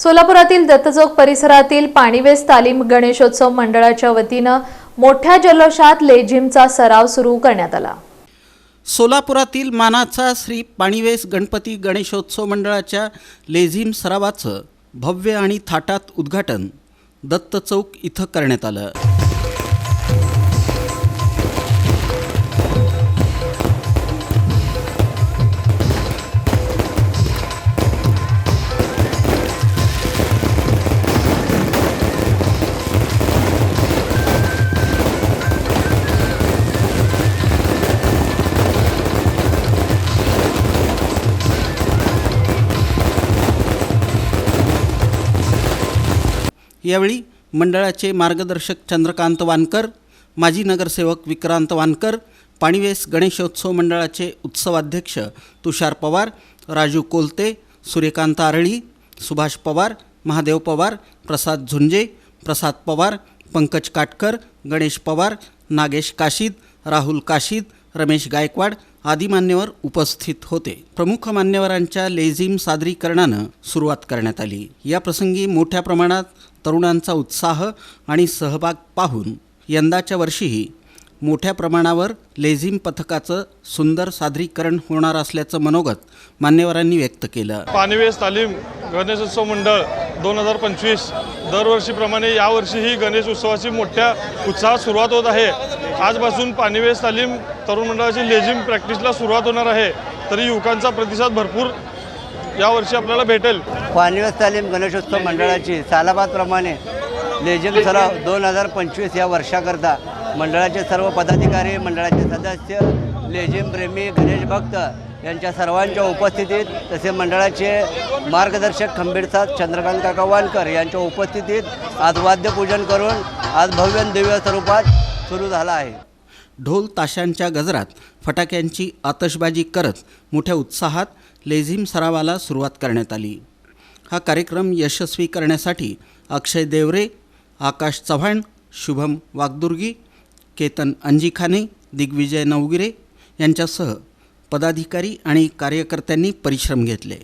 सोलापुरातील दत्तचौक परिसरातील पाणीवेस तालीम गणेशोत्सव मंडळाच्या वतीनं मोठ्या जल्लोषात लेझिमचा सराव सुरू करण्यात आला. सोलापुरातील मानाचा श्री पाणीवेस गणपती गणेशोत्सव मंडळाच्या लेझिम सरावाचं भव्य आणि थाटात उद्घाटन दत्तचौक इथं करण्यात आलं. यावेळी मंडळाचे मार्गदर्शक चंद्रकांत वानकर माजी नगरसेवक विक्रांत वानकर पाणीवेस गणेशोत्सव मंडळाचे उत्सवाध्यक्ष तुषार पवार राजू कोलते सूर्यकांत आरळी सुभाष पवार महादेव पवार प्रसाद झुंजे प्रसाद पवार पंकज काटकर गणेश पवार नागेश काशीद राहुल काशीद रमेश गायकवाड आदी मान्यवर उपस्थित होते. प्रमुख मान्यवरांच्या लेझिम सादरीकरणानं सुरुवात करण्यात आली. या प्रसंगी मोठ्या प्रमाणात तरुणांचा उत्साह आणि सहभाग पाहून यंदाच्या वर्षीही मोठ्या प्रमाणावर लेझिम पथकाचं सुंदर सादरीकरण होणार असल्याचं मनोगत मान्यवरांनी व्यक्त केलं. पाणीवेस तालीम गणेशोत्सव मंडळ दोन हजार पंचवीस दरवर्षीप्रमाणे यावर्षीही गणेश उत्सवाची मोठ्या उत्साहात सुरुवात होत आहे. आजपासून पाणीवेस तालीम तरुण मंडळाची लेझिम प्रॅक्टिसला सुरुवात होणार आहे. तरी युवकांचा प्रतिसाद भरपूर यावर्षी आपल्याला भेटेल. पाणीवस तालीम गणेशोत्सव मंडळाची सालाबादप्रमाणे लेझिम सराव दोन हजार पंचवीस या वर्षाकरता मंडळाचे सर्व पदाधिकारी मंडळाचे सदस्य लेझिम प्रेमी गणेश भक्त यांच्या सर्वांच्या उपस्थितीत तसे मंडळाचे मार्गदर्शक खंबीरसाद चंद्रकांत काका वानकर यांच्या उपस्थितीत आज वाद्यपूजन करून आज भव्य दिव्य स्वरूपात सुरू झाला आहे. ढोल ताशांच्या गजरात फटाक्यांची आतषबाजी करत मोठ्या उत्साहात लेझिम सरावाला सुरुवात करण्यात आली. हा कार्यक्रम यशस्वी करण्यासाठी अक्षय देवरे आकाश चव्हाण शुभम वागदुर्गी केतन अंजिखाने दिग्विजय नवगिरे यांच्यासह पदाधिकारी आणि कार्यकर्त्यांनी परिश्रम घेतले.